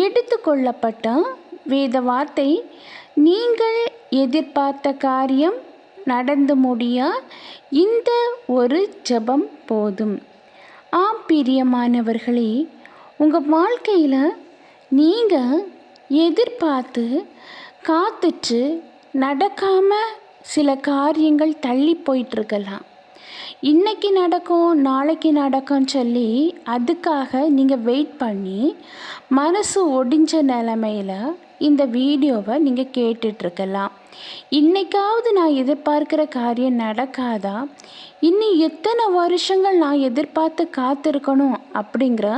எடுத்துக்கொள்ளப்பட்ட வேத வார்த்தை நீங்கள் எதிர்பார்த்த காரியம் நடந்து முடிய இந்த ஒரு ஜெபம் போதும். ஆம் பிரியமானவர்களே உங்கள் வாழ்க்கையில் நீங்கள் எதிர்பார்த்து காத்துட்டு நடக்காமல் சில காரியங்கள் தள்ளி போயிட்டுருக்கலாம் இன்னைக்கு நடக்கும் நாளைக்கு நடக்கும்னு சொல்லி அதுக்காக நீங்கள் வெயிட் பண்ணி மனசு ஒடிஞ்ச நிலமையில் இந்த வீடியோவை நீங்கள் கேட்டுட்ருக்கலாம். இன்றைக்காவது நான் எதிர்பார்க்குற காரியம் நடக்காதா? இன்னும் எத்தனை வருஷங்கள் நான் எதிர்பார்த்து காத்திருக்கணும் அப்படிங்கிற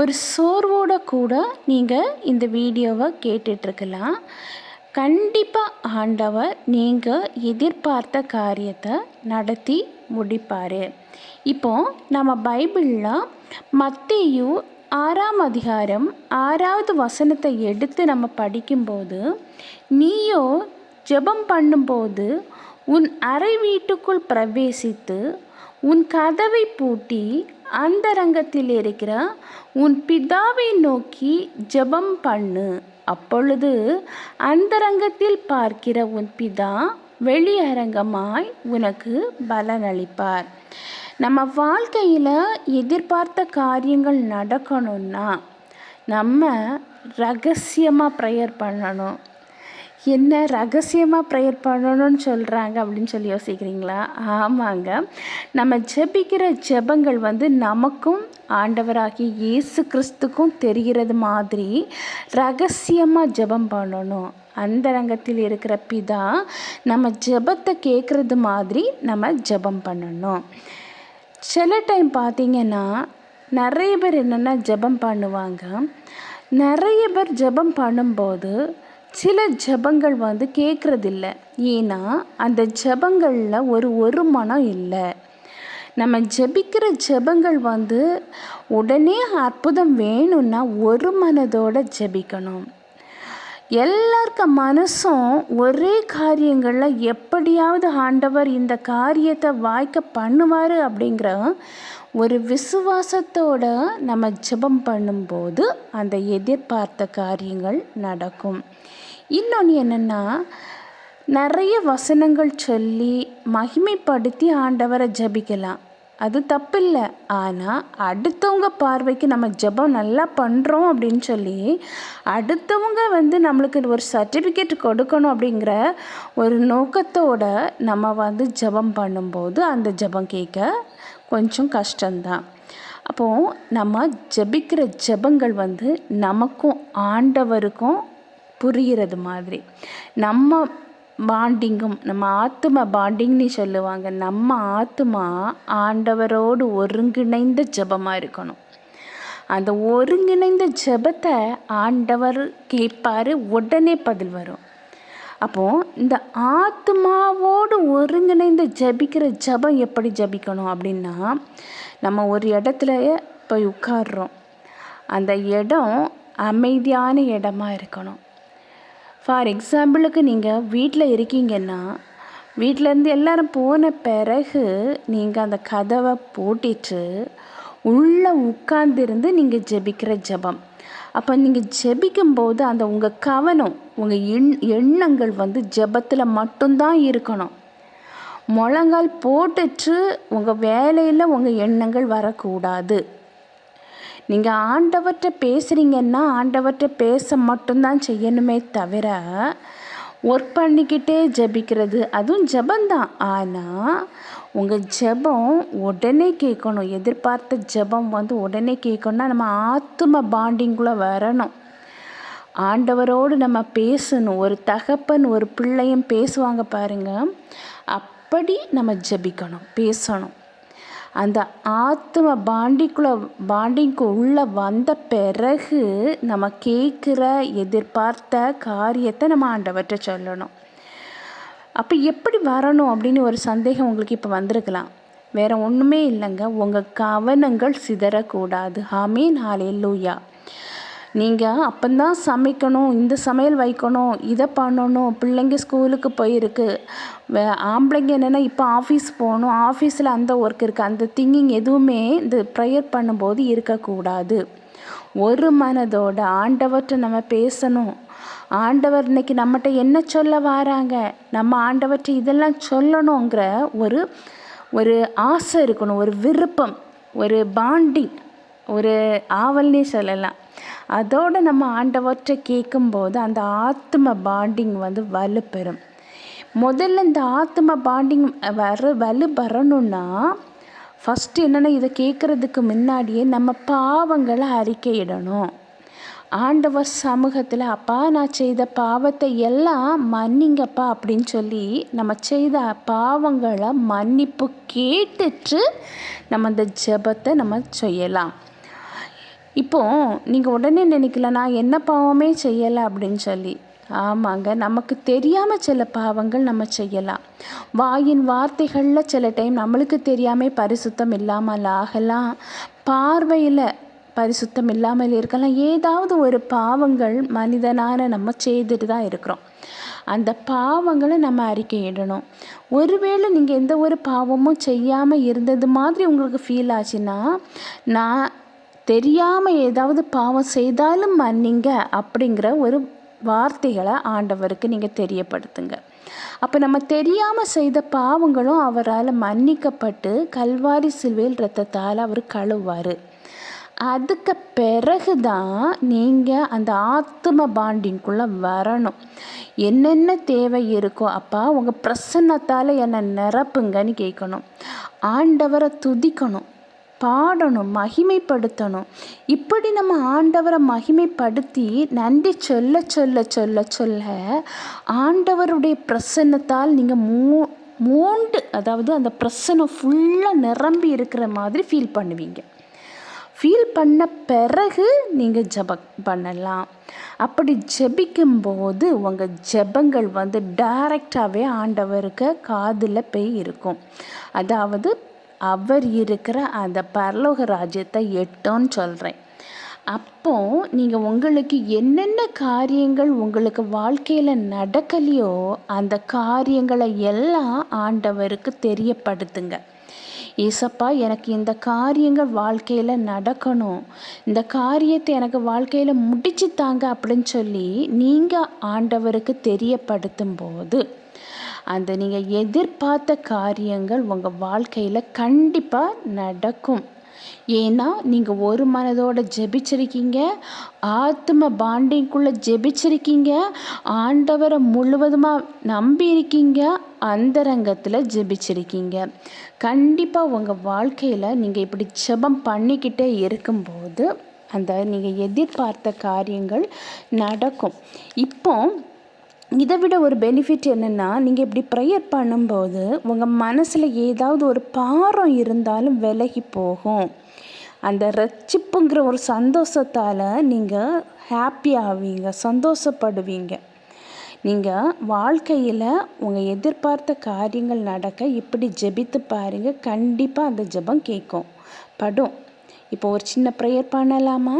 ஒரு சோர்வோட கூட நீங்கள் இந்த வீடியோவை கேட்டுட்ருக்கலாம். கண்டிப்பாக ஆண்டவர் நீங்கள் எதிர்பார்த்த காரியத்தை நடத்தி முடிப்பார். இப்போ நம்ம பைபிளில் மத்தியு ஆறாம் அதிகாரம் ஆறாவது வசனத்தை எடுத்து நம்ம படிக்கும்போது நீயோ ஜெபம் பண்ணும்போது உன் அறை வீட்டுக்குள் பிரவேசித்து உன் கதவை பூட்டி அந்தரங்கத்தில் இருக்கிற உன் பிதாவை நோக்கி ஜெபம் பண்ணு. அப்பொழுது அந்தரங்கத்தில் பார்க்கிற உன் பிதா வெளியரங்கமாய் உனக்கு பலனளிப்பார். நம்ம வாழ்க்கையில் எதிர்பார்த்த காரியங்கள் நடக்கணும்னா நம்ம ரகசியமாக ப்ரேயர் பண்ணணும். என்ன ரகசியமாக ப்ரேயர் பண்ணணும்னு சொல்கிறாங்க அப்படின்னு சொல்லி யோசிக்கிறீங்களா? ஆமாங்க. நம்ம ஜெபிக்கிற ஜெபங்கள் வந்து நமக்கும் ஆண்டவராகி இயேசு கிறிஸ்துக்கும் தெரிகிறது மாதிரி ரகசியமாக ஜெபம் பண்ணணும். அந்த ரங்கத்தில் இருக்கிற பிதா நம்ம ஜெபத்தை கேட்குறது மாதிரி நம்ம ஜெபம் பண்ணணும். சில டைம் பார்த்திங்கன்னா நிறைய பேர் என்னென்னா ஜெபம் பண்ணுவாங்க. நிறைய பேர் ஜெபம் பண்ணும்போது சில ஜபங்கள் வந்து கேட்குறதில்ல ஏன்னா அந்த ஜபங்களில் ஒரு ஒரு மனம் இல்லை. நம்ம ஜபிக்கிற ஜபங்கள் வந்து உடனே அற்புதம் வேணும்னா ஒரு மனதோட ஜபிக்கணும். எல்லாருக்க மனசும் ஒரே காரியங்களில் எப்படியாவது ஆண்டவர் இந்த காரியத்தை வாய்க்க பண்ணுவார் அப்படிங்கிற ஒரு விசுவாசத்தோட நம்ம ஜெபம் பண்ணும்போது அந்த எதிர்பார்த்த காரியங்கள் நடக்கும். இன்னொன்று என்னென்னா நிறைய வசனங்கள் சொல்லி மகிமைப்படுத்தி ஆண்டவரை ஜபிக்கலாம். அது தப்பில்லை. ஆனால் அடுத்தவங்க பார்வைக்கு நம்ம ஜபம் நல்லா பண்ணுறோம் அப்படின்னு சொல்லி அடுத்தவங்க வந்து நம்மளுக்கு ஒரு சர்டிஃபிகேட் கொடுக்கணும் அப்படிங்கிற ஒரு நோக்கத்தோடு நம்ம வந்து ஜபம் பண்ணும்போது அந்த ஜபம் கேட்க கொஞ்சம் கஷ்டம்தான். அப்போது நம்ம ஜபிக்கிற ஜபங்கள் வந்து நமக்கும் ஆண்டவருக்கும் புரிகிறது மாதிரி. நம்ம பாண்டிங்கும் நம்ம ஆத்துமா பாண்டிங்னு சொல்லுவாங்க. நம்ம ஆத்துமா ஆண்டவரோடு ஒருங்கிணைந்த ஜபமாக இருக்கணும். அந்த ஒருங்கிணைந்த ஜபத்தை ஆண்டவர் கேட்பார் உடனே பதில் வரும். அப்போது இந்த ஆத்மாவோடு ஒருங்கிணைந்து ஜபிக்கிற ஜபம் எப்படி ஜபிக்கணும் அப்படின்னா நம்ம ஒரு இடத்துல போய் உட்காடுறோம் அந்த இடம் அமைதியான இடமா இருக்கணும். ஃபார் எக்ஸாம்பிளுக்கு நீங்கள் வீட்டில் இருக்கீங்கன்னா வீட்டிலேருந்து எல்லோரும் போன பிறகு நீங்கள் அந்த கதவை பூட்டிட்டு உள்ளே உட்கார்ந்துருந்து நீங்கள் ஜெபிக்கிற ஜபம். அப்போ நீங்கள் ஜெபிக்கும்போது அந்த உங்கள் கவனம் உங்கள் எண் எண்ணங்கள் வந்து ஜெபத்தில் மட்டும்தான் இருக்கணும். முழங்கால் போட்டுட்டு உங்கள் வேலையில் உங்கள் எண்ணங்கள் வரக்கூடாது. நீங்கள் ஆண்டவர்கிட்ட பேசுகிறீங்கன்னா ஆண்டவர்கிட்ட பேச மட்டும்தான் செய்யணுமே தவிர ஒர்க் பண்ணிக்கிட்டே ஜபிக்கிறது அதுவும் ஜபந்தான் ஆனால் உங்கள் ஜபம் உடனே கேட்கணும். எதிர்பார்த்த ஜபம் வந்து உடனே கேட்கணும்னா நம்ம ஆத்தும பாண்டிங்குள்ளே வரணும். ஆண்டவரோடு நம்ம பேசணும். ஒரு தகப்பன் ஒரு பிள்ளையும் பேசுவாங்க பாருங்கள் அப்படி நம்ம ஜபிக்கணும் பேசணும். அந்த ஆத்ம பாண்டிக்குள்ளே பாண்டிங்க்கு உள்ளே வந்த பிறகு நம்ம கேட்குற எதிர்பார்த்த காரியத்தை நம்ம ஆண்டவர்கிட்ட சொல்லணும். அப்போ எப்படி வரணும் அப்படின்னு ஒரு சந்தேகம் உங்களுக்கு இப்போ வந்திருக்கலாம். வேறு ஒன்றுமே இல்லைங்க. உங்கள் கவனங்கள் சிதறக்கூடாது. ஹாமீன் ஹாலே லூயா நீங்கள் அப்போந்தான் சமைக்கணும் இந்த சமையல் வைக்கணும் இதை பண்ணணும் பிள்ளைங்க ஸ்கூலுக்கு போயிருக்கு. ஆம்பளைங்க என்னென்னா இப்போ ஆஃபீஸ் போகணும் ஆஃபீஸில் அந்த ஒர்க் இருக்குது அந்த திங்கிங் எதுவுமே இந்த ப்ரேயர் பண்ணும்போது இருக்கக்கூடாது. ஒரு மனதோட ஆண்டவர்கிட்ட நம்ம பேசணும். ஆண்டவர் இன்னைக்கு நம்மகிட்ட என்ன சொல்ல வராங்க? நம்ம ஆண்டவர்கிட்ட இதெல்லாம் சொல்லணுங்கிற ஒரு ஒரு ஆசை இருக்கணும் ஒரு விருப்பம் ஒரு பாண்டிங் ஒரு ஆவல்னே சொல்லலாம். அதோடு நம்ம ஆண்டவற்றை கேட்கும்போது அந்த ஆத்ம பாண்டிங் வந்து வலுப்பெறும். முதல்ல இந்த ஆத்ம பாண்டிங் வர வலு வரணும்னா ஃபஸ்ட்டு என்னென்னா இதை கேட்குறதுக்கு முன்னாடியே நம்ம பாவங்களை அறிக்கையிடணும். ஆண்டவர் சமூகத்தில் அப்பா நான் செய்த பாவத்தை எல்லாம் மன்னிங்கப்பா அப்படின்னு சொல்லி நம்ம செய்த பாவங்களை மன்னிப்பு கேட்டுட்டு நம்ம அந்த ஜபத்தை நம்ம செய்யலாம். இப்போது நீங்கள் உடனே நினைக்கல நான் என்ன பாவமே செய்யலை அப்படின்னு சொல்லி. ஆமாங்க நமக்கு தெரியாமல் சில பாவங்கள் நம்ம செய்யலாம். வாயின் வார்த்தைகளில் சில டைம் நம்மளுக்கு தெரியாமல் பரிசுத்தம் இல்லாமல் ஆகலாம். பார்வையில் பரிசுத்தம் இல்லாமல் இருக்கலாம். ஏதாவது ஒரு பாவங்கள் மனிதனான நம்ம செய்துட்டு தான் இருக்கிறோம். அந்த பாவங்களை நம்ம அறிக்கையிடணும். ஒருவேளை நீங்கள் எந்த ஒரு பாவமும் செய்யாமல் இருந்தது மாதிரி உங்களுக்கு ஃபீல் ஆச்சுன்னா நான் தெரியாமல் ஏதாவது பாவம் செய்தாலும் மன்னிங்க அப்படிங்கிற ஒரு வார்த்தைகளை ஆண்டவருக்கு நீங்கள் தெரியப்படுத்துங்க. அப்போ நம்ம தெரியாமல் செய்த பாவங்களும் அவரால் மன்னிக்கப்பட்டு கல்வாரி சிலுவையில் ரத்தத்தால் அவர் கழுவார் அதுக்கு பிறகு தான் நீங்கள் அந்த ஆத்ம பாண்டிங்குள்ளே வரணும். என்னென்ன தேவை இருக்கோ அப்பா உங்கள் பிரசன்னத்தால் என்னை நிரப்புங்கன்னு கேட்கணும். ஆண்டவரை துதிக்கணும். பாடணும் மகிமைப்படுத்தணும். இப்படி நம்ம ஆண்டவரை மகிமைப்படுத்தி நன்றி சொல்ல சொல்ல சொல்ல சொல்ல ஆண்டவருடைய பிரசன்னத்தால் நீங்கள் மூ மூண்டு அதாவது அந்த பிரசனம் ஃபுல்லாக நிரம்பி இருக்கிற மாதிரி ஃபீல் பண்ணுவீங்க. ஃபீல் பண்ண பிறகு நீங்கள் ஜப பண்ணலாம். அப்படி ஜெபிக்கும்போது உங்கள் ஜெபங்கள் வந்து டைரெக்டாகவே ஆண்டவருக்கு காதில் போய் இருக்கும். அதாவது அவர் இருக்கிற அந்த பரலோக ராஜ்யத்தை எட்டோன்னு சொல்கிறேன் அப்போது நீங்கள் உங்களுக்கு என்னென்ன காரியங்கள் உங்களுக்கு வாழ்க்கையில் நடக்கலையோ அந்த காரியங்களை எல்லாம் ஆண்டவருக்கு தெரியப்படுத்துங்க. ஏசப்பா எனக்கு இந்த காரியங்கள் வாழ்க்கையில் நடக்கணும். இந்த காரியத்தை எனக்கு வாழ்க்கையில் முடிச்சு தாங்க அப்படின்னு சொல்லி நீங்கள் ஆண்டவருக்கு தெரியப்படுத்தும் போது அந்த நீங்கள் எதிர்பார்த்த காரியங்கள் உங்கள் வாழ்க்கையில் கண்டிப்பாக நடக்கும். ஏன்னா நீங்கள் ஒரு மனதோட ஜெபிச்சிருக்கீங்க ஆத்ம பாண்டிங்குள்ளே ஜெபிச்சிருக்கீங்க ஆண்டவரை முழுவதுமாக நம்பியிருக்கீங்க அந்தரங்கத்தில் ஜெபிச்சிருக்கீங்க. கண்டிப்பாக உங்கள் வாழ்க்கையில் நீங்கள் இப்படி ஜெபம் பண்ணிக்கிட்டே இருக்கும்போது அந்த நீங்கள் எதிர்பார்த்த காரியங்கள் நடக்கும். இப்போ இதை விட ஒரு பெனிஃபிட் என்னென்னா நீங்கள் இப்படி ப்ரேயர் பண்ணும்போது உங்கள் மனசில் ஏதாவது ஒரு பாரம் இருந்தாலும் விலகி போகும். அந்த ரட்சிப்புங்கிற ஒரு சந்தோஷத்தால் நீங்கள் ஹாப்பி ஆவீங்க சந்தோஷப்படுவீங்க. நீங்கள் வாழ்க்கையில் உங்கள் எதிர்பார்த்த காரியங்கள் நடக்க இப்படி ஜெபித்து பாருங்கள் கண்டிப்பாக அந்த ஜெபம் கேட்கும். படும். இப்போ ஒரு சின்ன ப்ரேயர் பண்ணலாமா?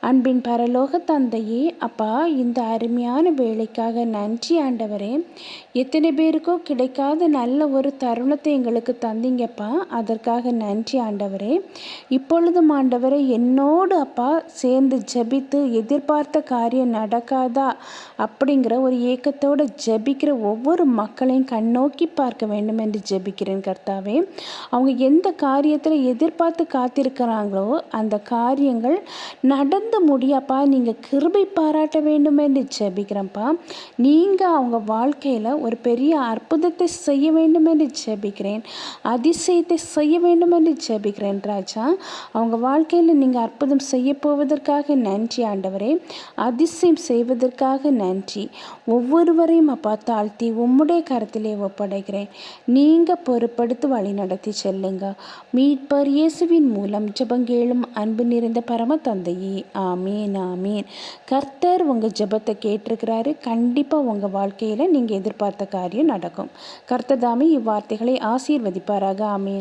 அன்பின் பரலோக தந்தையே அப்பா இந்த அருமையான வேலைக்காக நன்றி ஆண்டவரே. எத்தனை பேருக்கோ கிடைக்காத நல்ல ஒரு தருணத்தை எங்களுக்கு தந்தீங்கப்பா. அதற்காக நன்றி ஆண்டவரே. இப்பொழுதும் ஆண்டவரே என்னோடு அப்பா சேர்ந்து ஜபித்து எதிர்பார்த்த காரியம் நடக்காதா அப்படிங்கிற ஒரு ஏக்கத்தோடு ஜபிக்கிற ஒவ்வொரு மக்களையும் கண்ணோக்கி பார்க்க வேண்டும் என்று ஜபிக்கிறேன் கர்த்தாவே. அவங்க எந்த காரியத்தில் எதிர்பார்த்து காத்திருக்கிறாங்களோ அந்த காரியங்கள் நடந்து முடியாப்பா நீங்கள் கிருபை பாராட்ட வேண்டும் என்று ஜெபிக்கிறேன்ப்பா. நீங்கள் அவங்க வாழ்க்கையில் ஒரு பெரிய அற்புதத்தை செய்ய வேண்டும் என்று ஜெபிக்கிறேன். அதிசயத்தை செய்ய வேண்டும் என்று ஜெபிக்கிறேன் ராஜா. அவங்க வாழ்க்கையில் நீங்கள் அற்புதம் செய்ய போவதற்காக நன்றி ஆண்டவரே. அதிசயம் செய்வதற்காக நன்றி. ஒவ்வொருவரையும் அப்பா தாழ்த்தி உம்முடைய கரத்திலே ஒப்படைக்கிறேன். நீங்கள் பொறுப்படுத்தி வழி நடத்தி செல்லுங்க. மீட்பர் இயேசுவின் மூலம் ஜபங்கேளும் அன்பு நிறைந்த பரம தந்தையே. ஆமீன் ஆமீன். கர்த்தர் உங்கள் ஜெபத்தை கேட்டிருக்கிறாரு. கண்டிப்பாக உங்கள் வாழ்க்கையில் நீங்கள் எதிர்பார்த்த காரியம் நடக்கும். கர்த்தர் தாமே இவ்வார்த்தைகளை ஆசீர்வதிப்பாராக. ஆமீன்.